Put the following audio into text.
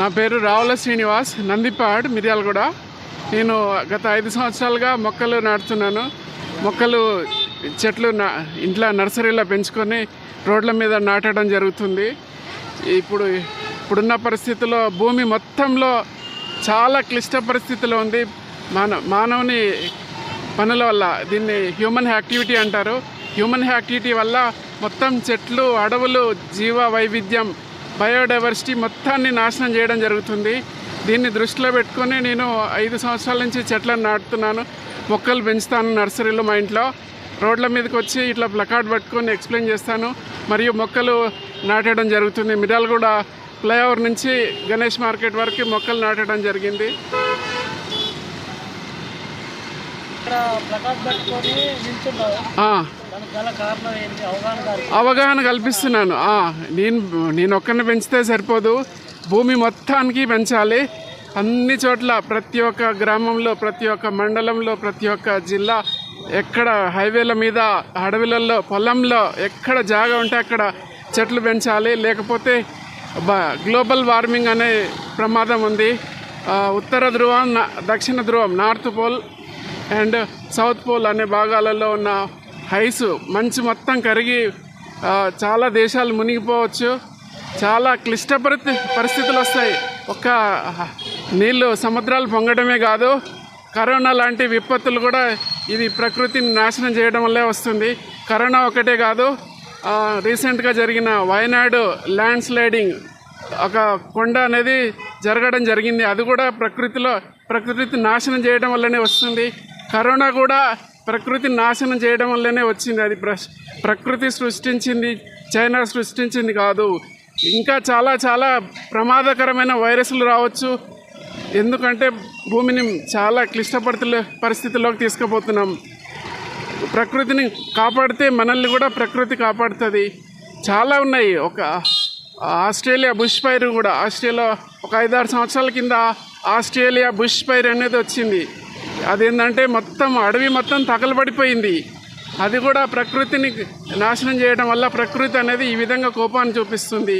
నా పేరు రావుల శ్రీనివాస్ నందిపాడ్ మిర్యాలగూడ. నేను గత ఐదు సంవత్సరాలుగా మొక్కలు నాటుతున్నాను. మొక్కలు చెట్లు నా ఇంట్లో నర్సరీలో పెంచుకొని రోడ్ల మీద నాటడం జరుగుతుంది. ఇప్పుడు ఇప్పుడున్న పరిస్థితుల్లో భూమి మొత్తంలో చాలా క్లిష్ట పరిస్థితిలో ఉంది. మాన మానవుని పనుల వల్ల దీన్ని హ్యూమన్ యాక్టివిటీ అంటారు. హ్యూమన్ యాక్టివిటీ వల్ల మొత్తం చెట్లు అడవులు జీవ వైవిధ్యం బయోడైవర్సిటీ మొత్తాన్ని నాశనం చేయడం జరుగుతుంది. దీన్ని దృష్టిలో పెట్టుకొని నేను ఐదు సంవత్సరాల నుంచి చెట్లను నాటుతున్నాను. మొక్కలు పెంచుతాను నర్సరీలో మా ఇంట్లో. రోడ్ల మీదకి వచ్చి ఇట్లా ప్లకార్డ్ పట్టుకొని ఎక్స్ప్లెయిన్ చేస్తాను. మరియు మొక్కలు నాటడం జరుగుతుంది. మిడాల్గూడ ఫ్లైఓవర్ నుంచి గణేష్ మార్కెట్ వరకు మొక్కలు నాటడం జరిగింది. ఇక్కడ అవగాహన కల్పిస్తున్నాను. నేను నేను ఒక్కరిని పెంచితే సరిపోదు. భూమి మొత్తానికి పెంచాలి. అన్ని చోట్ల ప్రతి ఒక్క గ్రామంలో ప్రతి ఒక్క మండలంలో ప్రతి ఒక్క జిల్లా ఎక్కడ హైవేల మీద అడవులలో పొలంలో ఎక్కడ జాగా ఉంటే అక్కడ చెట్లు పెంచాలి. లేకపోతే బ- గ్లోబల్ వార్మింగ్ అనే ప్రమాదం ఉంది. ఉత్తర ధ్రువం దక్షిణ ధ్రువం north pole and south pole అనే భాగాలలో ఉన్న హైస్ మంచు మొత్తం కరిగి చాలా దేశాలు మునిగిపోవచ్చు. చాలా క్లిష్ట పరిస్థి పరిస్థితులు వస్తాయి ఒక్క నీళ్ళు సముద్రాలు పొంగడమే కాదు కరోనా లాంటి విపత్తులు కూడా ఇది ప్రకృతిని నాశనం చేయడం వల్లే వస్తుంది. కరోనా ఒకటే కాదు రీసెంట్గా జరిగిన వయనాడు ల్యాండ్ స్లైడింగ్ ఒక కొండ అనేది జరగడం జరిగింది. అది కూడా ప్రకృతిలో ప్రకృతి నాశనం చేయడం వల్లనే వస్తుంది. కరోనా కూడా ప్రకృతి నాశనం చేయడం వల్లనే వచ్చింది అది ప్ర ప్రకృతి సృష్టించింది చైనా సృష్టించింది కాదు. ఇంకా చాలా చాలా ప్రమాదకరమైన వైరస్లు రావచ్చు. ఎందుకంటే భూమిని చాలా క్లిష్టపడుతుల పరిస్థితుల్లోకి తీసుకుపోతున్నాం. ప్రకృతిని కాపాడితే మనల్ని కూడా ప్రకృతి కాపాడుతుంది. చాలా ఉన్నాయి. ఒక ఆస్ట్రేలియా బుష్ ఫైర్ కూడా ఆస్ట్రేలియా ఒక ఐదారు సంవత్సరాల కింద ఆస్ట్రేలియా బుష్ ఫైర్ అనేది వచ్చింది. అదేంటంటే మొత్తం అడవి మొత్తం తగలబడిపోయింది. అది కూడా ప్రకృతిని నాశనం చేయడం వల్ల ప్రకృతి అనేది ఈ విధంగా కోపాన్ని చూపిస్తుంది.